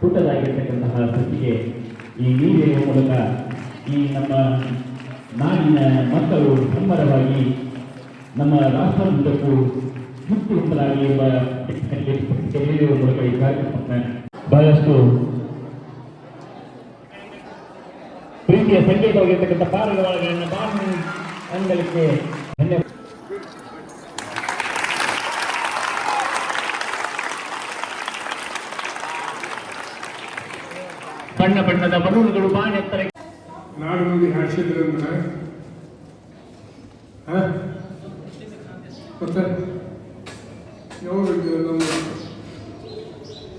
ಪುಟ್ಟದಾಗಿರ್ತಕ್ಕಂತಹ ಕೃತಿಗೆ ಈ ಮೀಡಿಯಾ ಮೂಲಕ ಈ ನಮ್ಮ ನಾಡಿನ ಮಕ್ಕಳು ಸಂಬರವಾಗಿ ನಮ್ಮ ರಾಷ್ಟ್ರದುದ್ದಕ್ಕೂ ಮುತ್ತುಂಬಲಾಗಿ ಎಂಬ ನೀಡುವ ಮೂಲಕ ಈ ಕಾರ್ಯಕ್ರಮವನ್ನು ಬಹಳಷ್ಟು ಪ್ರೀತಿಯ ಸಂಕೇತವಾಗಿರ್ತಕ್ಕಂಥ ಪಾರಿವಾಳಗಳನ್ನು ಬಾನು ಅಂಗಲಿಕ್ಕೆ ಧನ್ಯವಾದ. ಬಣ್ಣ ಬಣ್ಣದ ಬಲೂನ್ಗಳು ಬಾಣೆತ್ತರ ನಾಡು ನುಡಿ ಹಾಡಿಸಿದ್ರಂದ್ರೆ ಮತ್ತೆ? ನಮ್ಮ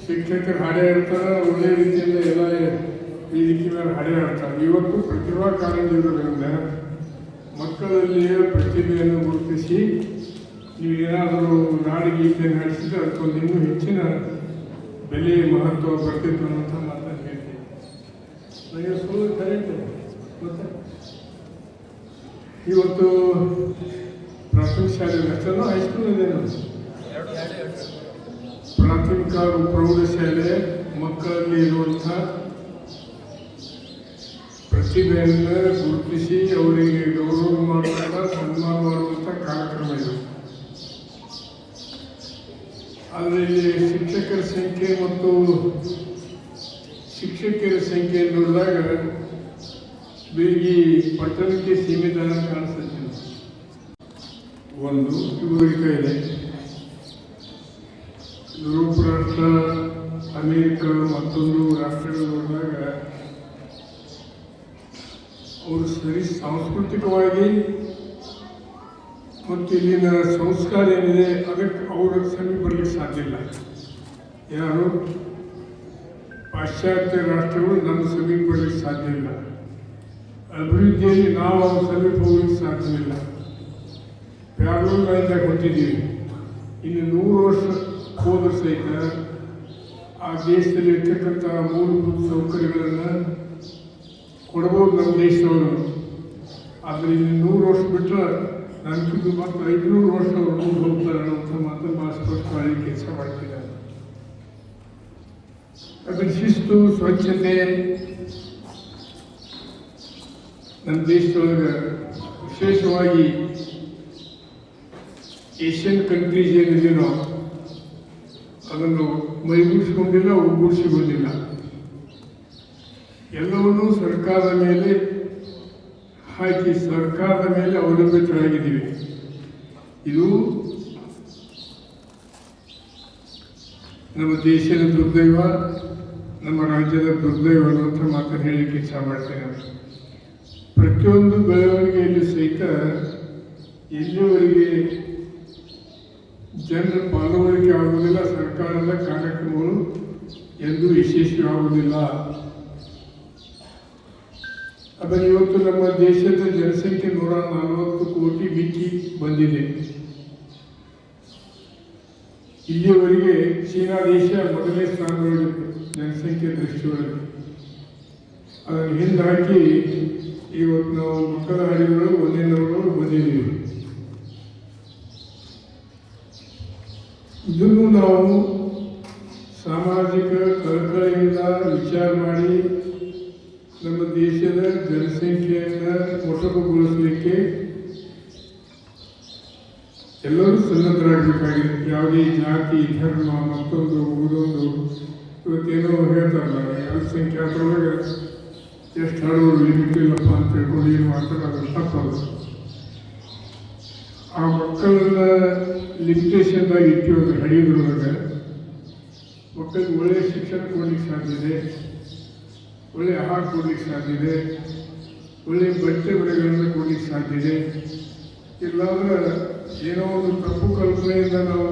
ಶಿಕ್ಷಕರು ಹಾಡೇ ಹೇಳ್ತಾರೆ ಒಳ್ಳೆ ರೀತಿಯಲ್ಲಿ ಎಲ್ಲ ವೇದಿಕೆ ಮೇಲೆ ಹಾಡೇ ಹಾಡ್ತಾರೆ ಇವತ್ತು ಪ್ರತಿಭಾ ಕಾರಂಜಿರೋದ್ರಿಂದ ಮಕ್ಕಳಲ್ಲಿಯೇ ಪ್ರತಿಭೆಯನ್ನು ಗುರುತಿಸಿ ನೀವು ಏನಾದರೂ ನಾಡಿಗೀತೆಯನ್ನು ನಡೆಸಿದ್ರೆ ಅದಕ್ಕೊಂದು ಇನ್ನೂ ಹೆಚ್ಚಿನ ಬೆಲೆ ಮಹತ್ವ ಬರ್ತಿತ್ತು ಹೇಳ್ತೀನಿ ನನಗೆ ಸುಳ್ಳು ಮತ್ತೆ ಇವತ್ತು ಪ್ರಾಥಮಿಕ ಶಾಲೆ ಹೆಸರು ಹೈಸ್ಕೂಲ್ ಇದೇನು ಪ್ರಾಥಮಿಕ ಪ್ರೌಢಶಾಲೆ ಮಕ್ಕಳಲ್ಲಿ ಇರುವಂಥ ಪ್ರತಿಭೆಯನ್ನು ಗುರುತಿಸಿ ಅವರಿಗೆ ಗೌರವ ಮಾಡುವಂಥ, ಸನ್ಮಾನ ಮಾಡುವಂಥ ಕಾರ್ಯಕ್ರಮ ಇದು. ಅದರಲ್ಲಿ ಶಿಕ್ಷಕರ ಸಂಖ್ಯೆ ಮತ್ತು ಶಿಕ್ಷಕರ ಸಂಖ್ಯೆ ನೋಡಿದಾಗ ಬೇಗಿ ಪಟ್ಟಣಕ್ಕೆ ಸೀಮಿತ ಕಾಣಿಸುತ್ತೆ ಒಂದು ಇವರಿಕ ಇದೆ. ಯುರೋಪ್ ರಾಷ್ಟ್ರ ಅಮೇರಿಕ ಮತ್ತೊಂದು ರಾಷ್ಟ್ರಗಳು ನೋಡಿದಾಗ ಅವರು ಸರಿ ಸಾಂಸ್ಕೃತಿಕವಾಗಿ ಮತ್ತು ಇಲ್ಲಿನ ಸಂಸ್ಕಾರ ಏನಿದೆ, ಅದಕ್ಕೆ ಅವರ ಸಮೀಪ ಬರಲಿಕ್ಕೆ ಸಾಧ್ಯ ಇಲ್ಲ. ಯಾರು? ಪಾಶ್ಚಾತ್ಯ ರಾಷ್ಟ್ರಗಳು ನಮ್ಮ ಸಮೀಪ ಬರಲಿಕ್ಕೆ ಸಾಧ್ಯ ಇಲ್ಲ. ಅಭಿವೃದ್ಧಿಯಲ್ಲಿ ನಾವು ಅವ್ರ ಸಮೀಪ ಹೋಗಲಿಕ್ಕೆ ಸಾಧ್ಯವಿಲ್ಲ ಪ್ಯಾರಲ್ ಕೊಟ್ಟಿದ್ದೀವಿ. ಇನ್ನು ನೂರು ವರ್ಷ ಹೋದ ಸಹಿತ ಆ ದೇಶದಲ್ಲಿ ಇರ್ತಕ್ಕಂಥ ಮೂಲಭೂತ ಸೌಕರ್ಯಗಳನ್ನು ಕೊಡ್ಬೋದು ನಮ್ಮ ದೇಶದವರು. ಆದರೆ ಇನ್ನು ನೂರು ವರ್ಷ ಬಿಟ್ಟರೆ ನನಗಿದ್ದು ಮತ್ತು ಐದುನೂರು ವರ್ಷ ಅವರು ಹೋಗ್ತಾರೆ ಅನ್ನೋಂಥ ಮಾತನ್ನು ಭಾಳ ಸ್ಪಷ್ಟವಾಗಿ ಕೆಲಸ ಮಾಡ್ತಿದ್ದಾರೆ. ಅದ್ರ ಶಿಸ್ತು ಸ್ವಚ್ಛತೆ. ನಮ್ಮ ದೇಶದೊಳಗೆ ವಿಶೇಷವಾಗಿ ಏಷ್ಯನ್ ಕಂಟ್ರೀಸ್ ಏನಿದೆಯೋ, ಅದನ್ನು ಮೈಗೂಡಿಸಿಕೊಂಡಿಲ್ಲ, ಒಗ್ಗೂಡಿಸಿಕೊಂಡಿಲ್ಲ. ಎಲ್ಲವನ್ನೂ ಸರ್ಕಾರದ ಮೇಲೆ ಹಾಕಿ ಸರ್ಕಾರದ ಮೇಲೆ ಅವಲಂಬಿತರಾಗಿದ್ದೀವಿ. ಇದು ನಮ್ಮ ದೇಶದ ದುರ್ದೈವ. ನಮ್ಮ ರಾಜ್ಯದ ದುರ್ದೈವರು ಅಂತ ಮಾತನ್ನು ಹೇಳಲಿಕ್ಕೆ ಇಚ್ಛೆ ಮಾಡ್ತೇನೆ ಪ್ರತಿಯೊಂದು ಬೆಳವಣಿಗೆಯಲ್ಲಿ ಸಹಿತ ಎಲ್ಲಿವರೆಗೆ ಜನರ ಪಾಲ್ಗೊಳ್ಳಿಕೆ ಆಗುವುದಿಲ್ಲ, ಸರ್ಕಾರದ ಕಾರ್ಯಕ್ರಮಗಳು ಎಂದೂ ಯಶಸ್ವಿ ಆಗುವುದಿಲ್ಲ ಅದನ್ನು ಇವತ್ತು ನಮ್ಮ ದೇಶದ ಜನಸಂಖ್ಯೆ ನೂರ ನಲವತ್ತು ಕೋಟಿ ಮಿಕ್ಕಿ ಬಂದಿದೆ. ಇಲ್ಲಿಯವರೆಗೆ ಚೀನಾ ದೇಶ ಮೊದಲನೇ ಸ್ಥಾನದಲ್ಲಿತ್ತು ಜನಸಂಖ್ಯೆ ದೃಷ್ಟಿಯೊಳಗೆ ಅದನ್ನು ಹಿಂದೆ ಹಾಕಿ ಇವತ್ತು ನಾವು ಮಕ್ಕಳ ಹಳ್ಳಿಗಳು ಒಂದಿನವರು ಬಂದಿದ್ದೀವಿ ಇದನ್ನು ನಾವು ಸಾಮಾಜಿಕ ಕಳಕಳಿಯಿಂದ ವಿಚಾರ ಮಾಡಿ ನಮ್ಮ ದೇಶದ ಜನಸಂಖ್ಯೆಯನ್ನು ಮೊಟಕುಗೊಳಿಸಲಿಕ್ಕೆ ಎಲ್ಲರೂ ಸನ್ನದ್ಧರಾಗಬೇಕಾಗಿದೆ. ಯಾವುದೇ ಜಾತಿ, ಧರ್ಮ, ಮತ್ತೊಂದು ಉಳಿದೊಂದು ಇವತ್ತೇನೋ ಹೇಳ್ತಾರಲ್ಲ ಅಲ್ಪಸಂಖ್ಯಾತರೊಳಗೆ ಎಷ್ಟು ಹಡವರು ಲಿಮಿಟ್ ಇಲ್ಲಪ್ಪ ಅಂತ ತಿಳ್ಕೊಂಡು ಏನು ಮಾಡ್ತಾರೆ ಅದು ತಪ್ಪದು ಆ ಮಕ್ಕಳನ್ನ ಲಿಮಿಟೇಷನ್ದಾಗ ಇಟ್ಟಿರೋದು ಹಡಿಯೋದ್ರೊಳಗೆ ಮಕ್ಕಳಿಗೆ ಒಳ್ಳೆಯ ಶಿಕ್ಷಣ ಕೊಡ್ಲಿಕ್ಕೆ ಸಾಧ್ಯ ಇದೆ ಒಳ್ಳೆಯ ಆಹಾರ ಕೊಡ್ಲಿಕ್ಕೆ ಸಾಧ್ಯ ಇದೆ ಒಳ್ಳೆಯ ಬಟ್ಟೆ ಬರೆಗಳನ್ನು ಕೊಡ್ಲಿಕ್ಕೆ ಸಾಧ್ಯ ಇದೆ. ಇಲ್ಲಾಂದ್ರೆ ಏನೋ ಒಂದು ತಪ್ಪು ಕಲ್ಪನೆಯಿಂದ ನಾವು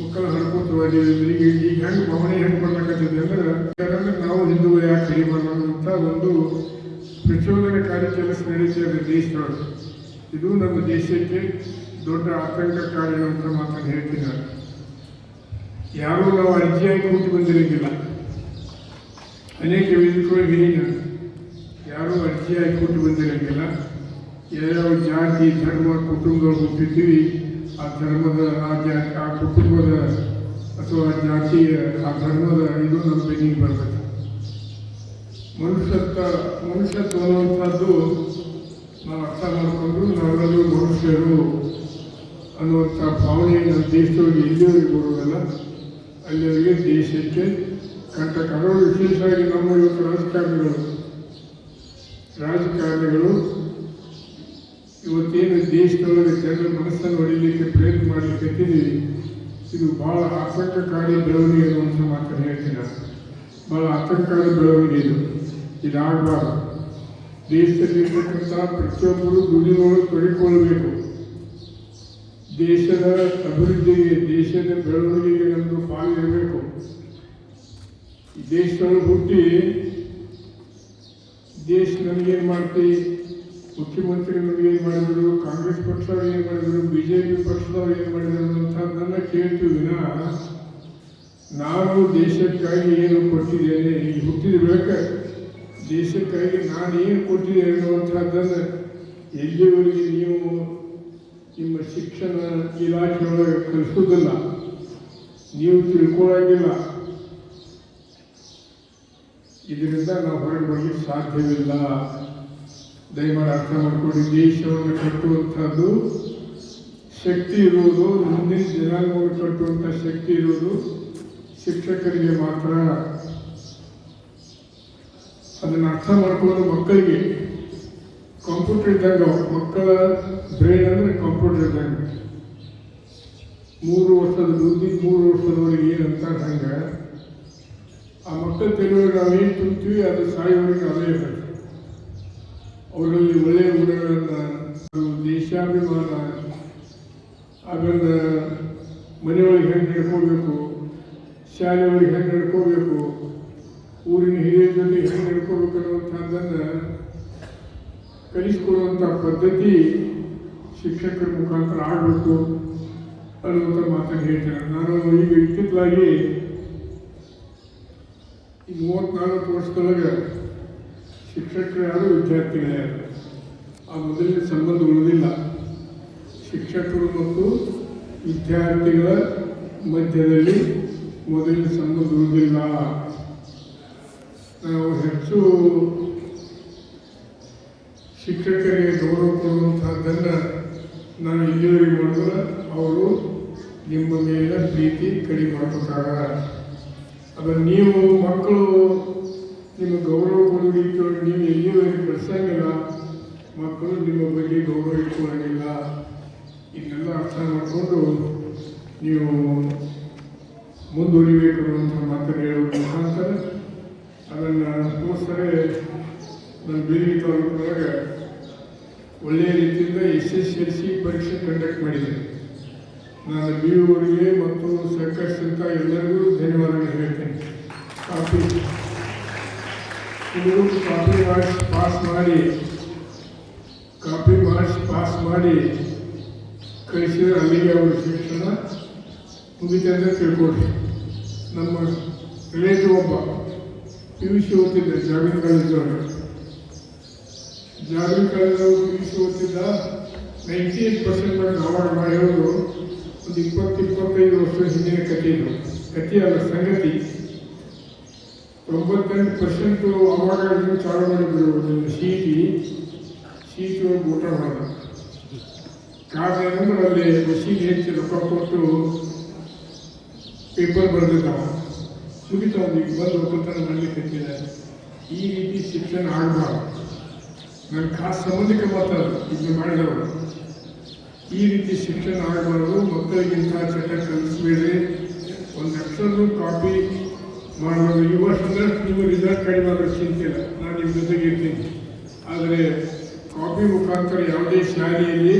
ಮಕ್ಕಳ ಹಡ್ಕೊತ ಹೋಗಿದ್ದೀವಿ. ಈಗ ಈಗ ಹೆಂಗೆ ಭಾವನೆ ಹೆಂಗೆ ಬರ್ಲಾಕತ್ತಿದೆ ಅಂದ್ರೆ ನಾವು ಹಿಂದೂ ಯಾಕೆ ಕಡಿಬಾರ್ದು ಅಂತ ಒಂದು ಪ್ರಚೋದನಕಾರಿ ಕೆಲಸ ನಡೀತಿದೆ ದೇಶದೊಳಗೆ. ಇದು ನಮ್ಮ ದೇಶಕ್ಕೆ ದೊಡ್ಡ ಆತಂಕಕಾರಿ ಅಂತ ಮಾತನ್ನು ಹೇಳ್ತೀನಿ ನಾನು. ಯಾರೂ ನಾವು ಅರ್ಜಿಯಾಗಿ ಕೂತು ಬಂದಿರಂಗಿಲ್ಲ ಅನೇಕ ವೇದಿಕೆಗಳು ಹೇಳಿ ಯಾರು ಅರ್ಜಿಯಾಗಿ ಕೂತು ಬಂದಿರಂಗಿಲ್ಲ ಯಾವ್ಯಾವ ಜಾತಿ, ಧರ್ಮ ಕುಟುಂಬ ಹುಟ್ಟಿದ್ದೀವಿ. ಆ ಧರ್ಮದ ಆ ಜಾ ಆ ಕುಟುಂಬದ ಅಥವಾ ಜಾತಿಯ ಆ ಧರ್ಮದ ಇದು ನಮ್ಮ ಬೆನ್ನಿಗೆ ಬರ್ತದೆ. ಮನುಷ್ಯತ್ವ ಮನುಷ್ಯತ್ವ ಅನ್ನುವಂಥದ್ದು ನಾವು ಅರ್ಥ ಮಾಡಿಕೊಂಡು ನಾವೆಲ್ಲರೂ ಮನುಷ್ಯರು ಅನ್ನುವಂಥ ಭಾವನೆ ನಮ್ಮ ದೇಶದೊಳಗೆ ಎಲ್ಲಿವರೆಗೆ ಬರುವುದಲ್ಲ. ಅಲ್ಲಿವರೆಗೆ ದೇಶಕ್ಕೆ ಕಂಟಕ ವಿಶೇಷವಾಗಿ ನಮ್ಮ ಇವತ್ತು ರಾಜಕಾರಣಿಗಳು ರಾಜಕಾರಣಿಗಳು ಇವತ್ತೇನು ದೇಶದೊಳಗೆ ಜನರ ಮನಸ್ಸನ್ನು ಹೊಡಿಲಿಕ್ಕೆ ಪ್ರಯತ್ನ ಮಾಡಲಿಕ್ಕೆ ಇದು ಬಹಳ ಆತಂಕಕಾರಿ ಬೆಳವಣಿಗೆ ಅನ್ನುವಂಥ ಮಾತನ್ನು ಹೇಳ್ತೀನಿ ಭಾಳ ಆತಂಕಕಾರಿ ಬೆಳವಣಿಗೆ ಇದು. ಇದಾಗಬಾರ್ದು. ದೇಶದಲ್ಲಿರ್ತಕ್ಕಂಥ ಪ್ರತಿಯೊಬ್ಬರು ದುಡಿದೊಳಗೆ ತೊಡಗಿಕೊಳ್ಳಬೇಕು ದೇಶದ ಅಭಿವೃದ್ಧಿಗೆ, ದೇಶದ ಬೆಳವಣಿಗೆಗೆ ನಮ್ಮದು ಪಾಲಿರಬೇಕು. ದೇಶದೊಳಗೆ ಹುಟ್ಟಿ ದೇಶ ನಮಗೇನು ಮಾಡ್ತಿ? ಮುಖ್ಯಮಂತ್ರಿ ಏನು ಮಾಡಿದರು? ಕಾಂಗ್ರೆಸ್ ಪಕ್ಷದವ್ರು ಏನು ಮಾಡಿದರು? ಬಿ ಜೆ ಪಿ ಪಕ್ಷದವ್ರು ಏನು ಮಾಡಿದ್ರು ನನ್ನ ಕೇಳ್ತೀವಿ ವಿನಃ ನಾನು ದೇಶಕ್ಕಾಗಿ ಏನು ಕೊಟ್ಟಿದ್ದೇನೆ ಈ ಹುಟ್ಟಿದ ಬಳಿಕ ದೇಶಕ್ಕಾಗಿ ನಾನು ಏನು ಕೊಟ್ಟಿದ್ದೇನೆ ಅನ್ನುವಂಥದ್ದನ್ನು ಎಲ್ಲಿವರೆಗೆ ನೀವು ನಿಮ್ಮ ಶಿಕ್ಷಣ ಇಲಾಖೆಯೊಳಗೆ ಕಲಿಸೋದಿಲ್ಲ ನೀವು ತಿಳ್ಕೊಳ್ಳೋಂಗಿಲ್ಲ. ಇದರಿಂದ ನಾವು ಹೊರಗೆ ಬರಲಿಕ್ಕೆ ಸಾಧ್ಯವಿಲ್ಲ. ದಯಮಾಡಿ ಅರ್ಥ ಮಾಡ್ಕೊಂಡು ದೇಶವನ್ನು ಕಟ್ಟುವಂಥದ್ದು ಶಕ್ತಿ ಇರುವುದು, ಮುಂದಿನ ಜನಾಂಗವನ್ನು ಕಟ್ಟುವಂಥ ಶಕ್ತಿ ಇರುವುದು ಶಿಕ್ಷಕರಿಗೆ ಮಾತ್ರ. ಅದನ್ನು ಅರ್ಥ ಮಾಡ್ಕೊಳ್ಳೋದು ಮಕ್ಕಳಿಗೆ. ಕಂಪ್ಯೂಟರ್ ಇದ್ದಂಗೆ ಮಕ್ಕಳ ಬ್ರೈನ್ ಅಂದರೆ ಕಂಪ್ಯೂಟರ್ ಇದ್ದಂಗೆ. ಮೂರು ವರ್ಷದ ಬುದ್ಧಿ, ಮೂರು ವರ್ಷದವರೆಗೆ ಏನಂತ ಹಂಗೆ. ಆ ಮಕ್ಕಳ ತಿಳಿಯೊಳಗೆ ನಾವೇನು ತುಂಬ್ತೀವಿ, ಅದು ಸಾಯೋವರೆಗೆ ಅದೇ ಇರ್ತದೆ ಅವರಲ್ಲಿ ಒಳ್ಳೆಯ ಗುಣಗಳನ್ನು ದೇಶಾಭಿಮಾನ, ಅದನ್ನು ಮನೆಯೊಳಗೆ ಹೆಂಗೆ ನಡ್ಕೋಬೇಕು, ಶಾಲೆಯೊಳಗೆ ಹೆಂಗೆ ನಡ್ಕೋಬೇಕು, ಊರಿನ ಹಿರಿಯರ ಜೊತೆ ಹೆಂಗೆ ನಡ್ಕೋಬೇಕು ಅನ್ನುವಂಥದ್ದನ್ನು ಕಲಿಸಿಕೊಡುವಂಥ ಪದ್ಧತಿ ಶಿಕ್ಷಕರ ಮುಖಾಂತರ ಆಗಬೇಕು ಅನ್ನುವಂಥ ಮಾತನ್ನು ಹೇಳ್ತೇನೆ. ನಾನು ಈಗ ಇತ್ತಿತ್ತಲಾಗಿ ಈ ಮೂವತ್ನಾಲ್ಕು ವರ್ಷದೊಳಗೆ ಶಿಕ್ಷಕರು ಯಾರು ವಿದ್ಯಾರ್ಥಿಗಳೇ ಯಾರು? ಆ ಮೊದಲಿನ ಸಂಬಂಧ ಉಳಿದಿಲ್ಲ ಶಿಕ್ಷಕರು ಮತ್ತು ವಿದ್ಯಾರ್ಥಿಗಳ ಮಧ್ಯದಲ್ಲಿ ಮೊದಲಿನ ಸಂಬಂಧ ಉಳಿದಿಲ್ಲ ನಾವು ಹೆಚ್ಚು ಶಿಕ್ಷಕರಿಗೆ ಗೌರವ ಕೊಡುವಂತಹದ್ದನ್ನು ನಾನು ಇಲ್ಲಿವರೆಗೆ ಮಾಡಿದ್ರೆ ಅವರು ನಿಮ್ಮ ಮೇಲೆ ಪ್ರೀತಿ ಕಡಿಮೆ ಮಾಡಬೇಕಾಗ ಅದನ್ನು ನೀವು ಮಕ್ಕಳು ನಿಮ್ಮ ಗೌರವ ಕೊಡೋದಕ್ಕೆ ನೀವು ಎಲ್ಲಿವರೆಗೆ ಬೆಳೆಸಂಗಿಲ್ಲ ಮಕ್ಕಳು ನಿಮ್ಮ ಬಗ್ಗೆ ಗೌರವ ಇಟ್ಕೊಳ್ಳಿಲ್ಲ ಇದನ್ನೆಲ್ಲ ಅರ್ಥ ಮಾಡಿಕೊಂಡು ನೀವು ಮುಂದುವರಿಬೇಕು ಅನ್ನುವಂಥ ಮಾತನ್ನು ಹೇಳುವ ಮುಖಾಂತರ ಅದನ್ನು ತೋರಿಸ್ತಾರೆ ನನ್ನ ಬೇರೆ ತಾಲೂಕಿನೊಳಗೆ ಒಳ್ಳೆಯ ರೀತಿಯಿಂದ ಎಸ್ ಎಸ್ ಎಲ್ ಸಿ ಪರೀಕ್ಷೆ ಕಂಡಕ್ಟ್ ಮಾಡಿದೆ ನಾನು ಬಿ ಅವರಿಗೆ ಮತ್ತು ಅಂತ ಎಲ್ಲರಿಗೂ ಧನ್ಯವಾದಗಳು ಹೇಳ್ತೇನೆ. ಇದು ಕಾಪಿ ಮಾಡಿ ಪಾಸ್ ಮಾಡಿ ಕಾಪಿ ಮಾಡಿ ಪಾಸ್ ಮಾಡಿ ಕಳಿಸಿದ್ರೆ ಅಲ್ಲಿಗೆ ಅವರ ಶಿಕ್ಷಣ ಮುಗಿತೆ ಅಂತ ತಿಳ್ಕೊಡ್ರಿ ನಮ್ಮ ರಿಲೇಟಿವ್ ಒಬ್ಬ ಪಿ ಯು ಸಿ ಓದ್ತಿದ್ದೆ ಜಾಮೀನು ಕಾಲೇಜೊಳಗೆ ಜಾಮೀನು ಕಾಲೇಜೊಳಗೆ ಪಿ ಯು ಸಿ ಓದ್ತಿದ್ದ ನೈಂಟಿ ಏಟ್ ಪರ್ಸೆಂಟ್ ಅವಾರ್ಡ್ ಮಾಡಿರೋದು ಒಂದು ಇಪ್ಪತ್ತು ಇಪ್ಪತ್ತೈದು ವರ್ಷ ಹಿಂದಿನ ಕಥೆ ಇದು. ಕಥೆ ಅಲ್ಲ, ಸಂಗತಿ. ತೊಂಬತ್ತೆಂಟು ಪರ್ಸೆಂಟು ಅವಾಗ ಇದನ್ನು ಚಾಲು ಮಾಡಿದ್ರು ಒಂದು ಸೀಟಿ ಸೀಟು ಊಟ ಮಾಡೋದು ಕಾರಣ ಅಂದ್ರೆ ಅಲ್ಲಿ ಮಷೀನ್ ಹೆಚ್ಚು ರೊಕ್ಕ ಕೊಟ್ಟು ಪೇಪರ್ ಬರೆದಿದ್ದಾವ ಮುಗಿತು ಈಗ ಬಂದು ಒಕ್ಕಲ್ತನ ಮಾಡಲಿಕ್ಕೆ ಹತ್ತಿದ್ದಾರೆ ಈ ರೀತಿ ಶಿಕ್ಷಣ ಆಗಬಾರ್ದು. ನನ್ನ ಖಾಸ್ ಸಂಬಂಧಿಕ ಮಾತಾಡೋದು ಇದನ್ನು ಮಾಡಿದವರು. ಈ ರೀತಿ ಶಿಕ್ಷಣ ಆಗಬಾರ್ದು ಮಕ್ಕಳಿಗೆ ಇಂತಹ ಚಟ ಕಲಿಸಬೇಡಿ ಒಂದು ಅಕ್ಷರನೂ ಕಾಪಿ ಮಾಡಬಾರ್ದು ಈ ವರ್ಷ ನೀವು ರಿಸಲ್ಟ್ ಕಡಿಮೆ ಆದರೆ ಚಿಂತೆ ಇಲ್ಲ ನಾನು ನಿಮ್ಮ ಜೊತೆಗೆ ಇರ್ತೀನಿ. ಆದರೆ ಕಾಪಿ ಮುಖಾಂತರ ಯಾವುದೇ ಶಾಲೆಯಲ್ಲಿ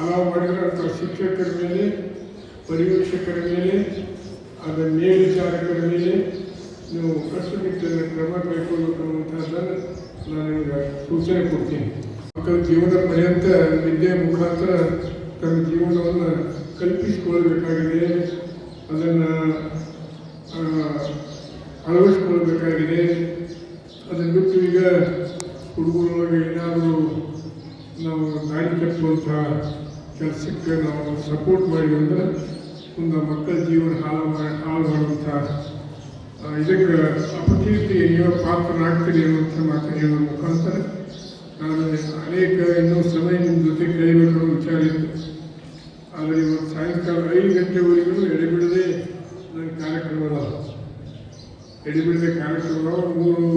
ಅಲಾವ್ ಮಾಡಿದ್ರೆ ಅಥವಾ ಶಿಕ್ಷಕರ ಮೇಲೆ ಪರಿವೀಕ್ಷಕರ ಮೇಲೆ ಅದರ ಮೇಲ್ವಿಚಾರಕರ ಮೇಲೆ ನೀವು ಕಟ್ಟುನಿಟ್ಟಿನ ಕ್ರಮ ಕೈಗೊಳ್ಳಬೇಕು ಅನ್ನುವಂಥದ್ದನ್ನು ನಾನು ನಿಮಗೆ ಸೂಚನೆ ಕೊಡ್ತೀನಿ. ಮಕ್ಕಳ ಜೀವನ ಪರ್ಯಂತ ವಿದ್ಯೆ ಮುಖಾಂತರ ತನ್ನ ಜೀವನವನ್ನು ಕಲ್ಪಿಸಿಕೊಳ್ಳಬೇಕಾಗಿದೆ. ಅದನ್ನು ಅಳವಡಿಸ್ಕೊಳ್ಬೇಕಾಗಿದೆ ಅದನ್ನು ಬಿಟ್ಟು ಈಗ ಹುಡುಗರೊಳಗೆ ಏನಾದರೂ ನಾವು ದಾರಿ ಕಟ್ಟುವಂಥ ಕೆಲಸಕ್ಕೆ ನಾವು ಸಪೋರ್ಟ್ ಮಾಡಿದ್ವಿ ಅಂದರೆ ಒಂದು ಮಕ್ಕಳ ಜೀವನ ಹಾಳು ಮಾಡಿ ಹಾಳು ಮಾಡುವಂಥ ಇದಕ್ಕೆ ಅಪಕೀರ್ತಿ ನೀವು ಪಾತ್ರನಾಗ್ತೀರಿ ಅನ್ನುವಂಥ ಮಾತು ಹೇಳುವ ಮುಖಾಂತರ ನಾನು ಅನೇಕ ಇನ್ನೂ ಸಮಯ ನಿಮ್ಮ ಜೊತೆ ಅನ್ನೋ ವಿಚಾರ ಇತ್ತು. ಆದರೆ ಇವತ್ತು ಸಾಯಂಕಾಲ ಐದು ಗಂಟೆವರೆಗೂ ಎಡೆಬಿಡದೆ ನನ್ನ ಕಾರ್ಯಕ್ರಮ ಅದಾವ ಎಡೆಬಿಡದೆ ಕಾರ್ಯಕ್ರಮ ಅದಾವ. ಮೂರು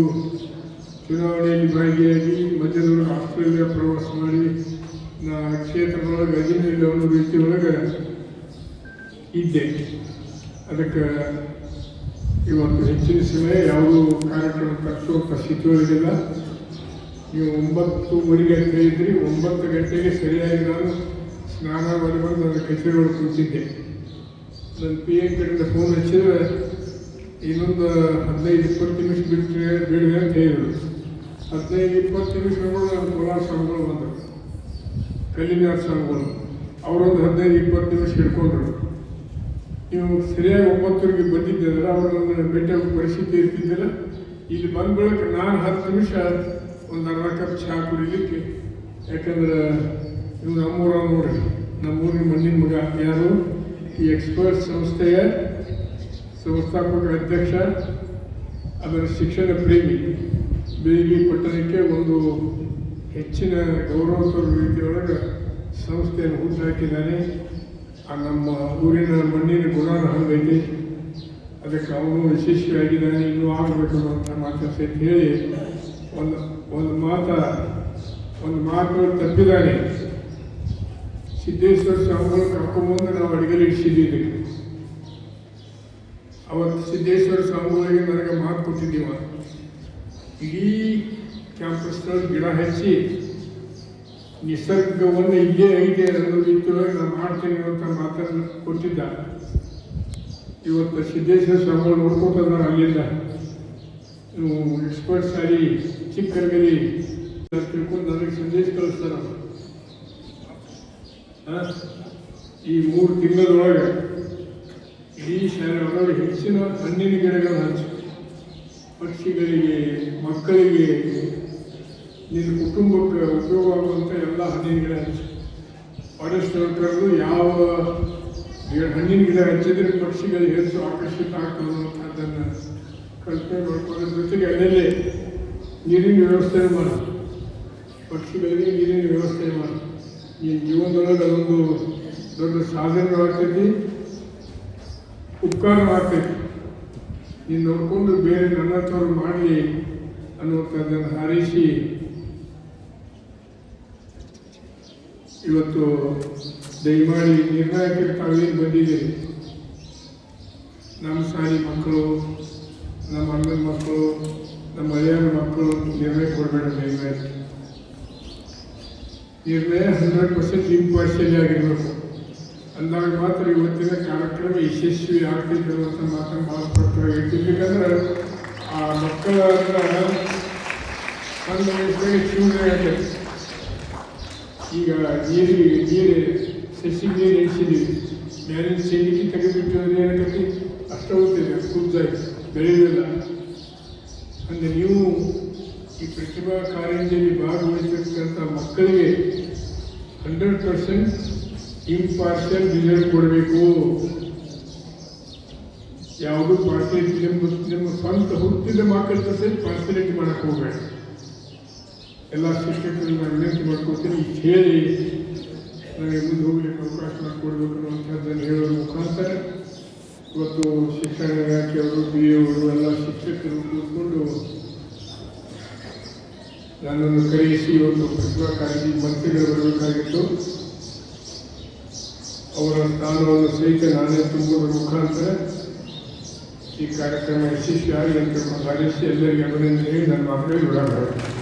ಚುನಾವಣೆಯಲ್ಲಿ ಭಾಗಿಯಾಗಿ ಮಧ್ಯದವರು ಆಸ್ಟ್ರೇಲಿಯಾ ಪ್ರವಾಸ ಮಾಡಿ ಕ್ಷೇತ್ರದೊಳಗೆ ಅಜಿನಲ್ಲಿ ಒಂದು ರೀತಿ ಒಳಗೆ ಇದ್ದೆ ಅದಕ್ಕೆ ಇವತ್ತು ಹೆಚ್ಚಿನ ಸಮಯ ಯಾವುದೂ ಕಾರ್ಯಕ್ರಮ ಕಟ್ಟಿಸುವಂಥ ಸ್ಥಿತಿಯೊಳಗಿಲ್ಲ ನೀವು ಒಂಬತ್ತುವರೆಗೆ ಅಂತ ಹೇಳಿದ್ರಿ, ಒಂಬತ್ತು ಗಂಟೆಗೆ ಸರಿಯಾಗಿ ನಾನು ಸ್ನಾನ ಮಾಡಿ ಬಂದು ಅದರ ಕಚೇರಿ ಒಳಗೆ ಕೂತಿದ್ದೆ ನನ್ನ ಪಿ ಎ ಕಡೆಯಿಂದ ಫೋನ್ ಹಚ್ಚಿದ್ರೆ ಇನ್ನೊಂದು ಹದಿನೈದು, ಇಪ್ಪತ್ತು ನಿಮಿಷ ಬಿಟ್ಟು ಬಿಡಿದೆ ಅಂತ ಹೇಳಿದರು. ಹದಿನೈದು, ಇಪ್ಪತ್ತು ನಿಮಿಷಗಳು ನನ್ನ ಕೋಲಾರ ಸ್ವಾಮಿಗಳು ಬಂದರು ಕಲ್ಲಿನ ಸ್ವಾಮಿಗಳು ಅವರೊಂದು ಹದಿನೈದು, ಇಪ್ಪತ್ತು ನಿಮಿಷ ಹಿಡ್ಕೊಂಡ್ರು. ನೀವು ಸರಿಯಾಗಿ ಒಂಬತ್ತರಿಗೆ ಬಂದಿದ್ದೀರಲ್ಲ ಅವರನ್ನು ಭೇಟಿ ಆಗೋ ಪರಿಸ್ಥಿತಿ ಇರ್ತಿದ್ದಿಲ್ಲ. ಇಲ್ಲಿ ಬಂದ ಬಳಿಕ ನಾನು ಹತ್ತು ನಿಮಿಷ ಒಂದು ಅರ್ಧ ಕಪ್ ಚಹಾ ಕುಡಿಲಿಕ್ಕೆ. ಯಾಕಂದ್ರೆ ಇವು ನಮ್ಮೂರ ನೋಡ್ರಿ. ನಮ್ಮೂರಿನ ಮಣ್ಣಿನ ಮಗ ಯಾರು? ಈ ಎಕ್ಸ್ಪರ್ಟ್ ಸಂಸ್ಥೆಯ ಸಂಸ್ಥಾಪಕ ಅಧ್ಯಕ್ಷ, ಅದರ ಶಿಕ್ಷಣ ಪ್ರೇಮಿ ಬೇಲಿ ಪಟ್ಟಣಕ್ಕೆ ಒಂದು ಹೆಚ್ಚಿನ ಗೌರವ ತರುವ ರೀತಿಯೊಳಗೆ ಸಂಸ್ಥೆಯನ್ನು ಹುಟ್ಟುಹಾಕಿದ್ದಾನೆ. ಆ ನಮ್ಮ ಊರಿನ ಮಣ್ಣಿನ ಗುಣ ಹಂಗೈತಿ ಅದಕ್ಕೆ ಅವನು ಯಶಸ್ವಿಯಾಗಿದ್ದಾನೆ, ಇನ್ನೂ ಆಗಬೇಕು ಅಂತ ಸಹಿತ ಹೇಳಿ, ಒಂದು ಒಂದು ಮಾತ, ಒಂದು ಮಾತು ತಪ್ಪಿದ್ದಾನೆ ಸಿದ್ದೇಶ್ವರ ಸ್ವಾಮಿಗಳು ಕರ್ಕೊಂಬಂದು ನಾವು ಅಡಿಗೆಲಿ ಇಡಿಸಿದ್ದೀವಿ ಅವತ್ತು ಸಿದ್ದೇಶ್ವರ ಸ್ವಾಮಿಗಳಿಗೆ ನನಗೆ ಮಾತು ಕೊಟ್ಟಿದ್ದೀವ. ಇಡೀ ಕ್ಯಾಂಪಸ್ನಲ್ಲಿ ಗಿಡ ಹಚ್ಚಿ ನಿಸರ್ಗವನ್ನು ಇದೇ ಐತೆ ಅನ್ನೋ ರೀತಿಯೊಳಗೆ ನಾನು ಮಾಡ್ತೀನಿ ಅಂತ ಮಾತನ್ನು ಕೊಟ್ಟಿದ್ದ. ಇವತ್ತು ಸಿದ್ದೇಶ್ವರ ಸ್ವಾಮಿಗಳು ನೋಡ್ಕೊತಾರೆ ಅಲ್ಲಿಂದ. ನೀವು ಎಕ್ಸ್ಪರ್ಟ್ಸ್ ಆಗಿ ಚಿಕ್ಕರ್ಗಲಿ ತಿಳ್ಕೊಂಡು ನನಗೆ ಸಂದೇಶ ಕಳಿಸ್ತಾರ? ಈ ಮೂರು ತಿಂಗಳೊಳಗೆ ಇಡೀ ಶಾಲೆ ಒಳಗೆ ಹೆಚ್ಚಿನ ಹಣ್ಣಿನ ಗಿಡಗಳನ್ನು ಹಚ್ಚು ಪಕ್ಷಿಗಳಿಗೆ, ಮಕ್ಕಳಿಗೆ, ನಿನ್ನ ಕುಟುಂಬಕ್ಕೆ ಉಪಯೋಗ ಆಗುವಂಥ ಎಲ್ಲ ಹಣ್ಣಿನ ಗಿಡ ಹಚ್ಚು ಫಾರೆಸ್ಟ್ ವರ್ಕರ್ಗಳು ಯಾವ ಹಣ್ಣಿನ ಗಿಡ ಹಚ್ಚಿದ್ರೆ ಪಕ್ಷಿಗಳಿಗೆ ಹೆಚ್ಚು ಆಕರ್ಷಿತ ಆಗ್ತದೆ ಅನ್ನೋದನ್ನು ಕಲ್ಪನೆ ಮಾಡ್ಕೊಳ್ಳೋದ್ರ ಜೊತೆಗೆ ಅಲ್ಲಲ್ಲೇ ನೀರಿನ ವ್ಯವಸ್ಥೆ ಮಾಡಿ. ಪಕ್ಷಿಗಳಿಗೆ ನೀರಿನ ವ್ಯವಸ್ಥೆ ಮಾಡ. ಈ ಜೀವನದೊಳಗೆ ಅದೊಂದು ದೊಡ್ಡ ಸಾಧನೆಗಳಾಗ್ತೈತಿ ಉಪಕಾರವಾಗ್ತೈತಿ ನೀನು ನೋಡಿಕೊಂಡು ಬೇರೆ ನನ್ನ ತವರು ಮಾಡಲಿ ಅನ್ನುವಂಥದ್ದನ್ನು ಹಾರೈಸಿ. ಇವತ್ತು ದಯಮಾಡಿ ನಿರ್ಣಾಯಕರು ತಾವೇನು ಬಂದಿದ್ದೀರಿ. ನಮ್ಮ ಸಾರಿ ಮಕ್ಕಳು, ನಮ್ಮ ಅಣ್ಣನ ಮಕ್ಕಳು, ನಮ್ಮ ಹಳೆಯನ ಮಕ್ಕಳು ನಿರ್ಣಯ ಕೊಡಬೇಡ ದಯಮಾಡಿ. ನಿರ್ಣಯ ಹಂಡ್ರೆಡ್ ಪರ್ಸೆಂಟ್ ಇಂಪಾರ್ಷಿಯಲ್ ಆಗಿರಬೇಕು. ಅಂದಾಗ ಮಾತ್ರ ಇವತ್ತಿನ ಕಾರ್ಯಕ್ರಮ ಯಶಸ್ವಿ ಆಗ್ತಿದ್ದರು ಅಂತ ಭಾಳ ಸ್ಪಷ್ಟವಾಗಿ ಯಾಕಂದ್ರೆ ಆ ಮಕ್ಕಳ ಒಂದು ವಯಸ್ಸಿನಾಗ ಶಿವನೇ ಆಗಿದೆ ಈಗ ನೀರಿಗೆ ನೀರು, ಸಸಿ ನೀರು ಇಳಿಸಿದ್ದೀವಿ ಮೇಲಿನ ಸೆಡಿಗೆ ತೆಗೆದುಬಿಟ್ಟು ಏನಾಗೈತಿ ಅಷ್ಟು ಹೋಗ್ತಿದೆ ಕುದ್ದಾಗಿ ಬೆಳೆಯೋದಿಲ್ಲ. ಅಂದರೆ ನೀವು ಈ ಪ್ರತಿಭಾ ಕಾರಂಜಿಯಲ್ಲಿ ಭಾಗವಹಿಸಿರ್ತಕ್ಕಂಥ ಮಕ್ಕಳಿಗೆ ಹಂಡ್ರೆಡ್ ಪರ್ಸೆಂಟ್ ಇಂಪಾರ್ಷಿಯಲ್ ರಿಸಲ್ಟ್ ಕೊಡಬೇಕು. ಯಾವುದು ಪಾರ್ಟಿಲಿಟಿ ನಿಮ್ಮ ನಿಮ್ಮ ಸ್ವಂತ ಹುಟ್ಟಿದ ಮಕ್ಕಳ ಜೊತೆ ಪಾರ್ಟಿಲಿಟಿ ಮಾಡಕ್ಕೆ ಹೋಗಬೇಡ. ಎಲ್ಲ ಶಿಕ್ಷಕರು ನಾನು ವಿನಂತಿ ಮಾಡ್ಕೊಳ್ತೀನಿ ಇಷ್ಟು ಹೇಳಿ ನನಗೆ ಮುಂದೆ ಹೋಗ್ಲಿಕ್ಕೆ ಅವಕಾಶ ಮಾಡಿಕೊಡ್ಬೇಕು ಅನ್ನುವಂಥದ್ದನ್ನು ಹೇಳೋ ಮುಖಾಂತರ ಇವತ್ತು ಶಿಕ್ಷಣ ಇಲಾಖೆಯವರು ಬಿ ಅವರು ಎಲ್ಲ ಶಿಕ್ಷಕರು ಕೂತ್ಕೊಂಡು ನನ್ನನ್ನು ಕರೆಯಿಸಿ ಒಂದು ಪ್ರತಿಭಾ ಕಾಳಜಿ ಮಂತ್ರಿಗಳು ಬರಬೇಕಾಗಿತ್ತು ಅವರ ಸ್ಥಾನವನ್ನು ಸಹಿತ ನಾನೇ ತುಂಬುವುದರ ಮುಖಾಂತರ ಈ ಕಾರ್ಯಕ್ರಮ ಯಶಸ್ವಿಯಾಗಿ ಅಂತ ಹಾರೈಸಿ ಎಲ್ಲರಿಗೆ ಅಭಿನಂದನೆ ನನ್ನ ಮಕ್ಕಳಿಗೆ ಬಿಡಬೇಕು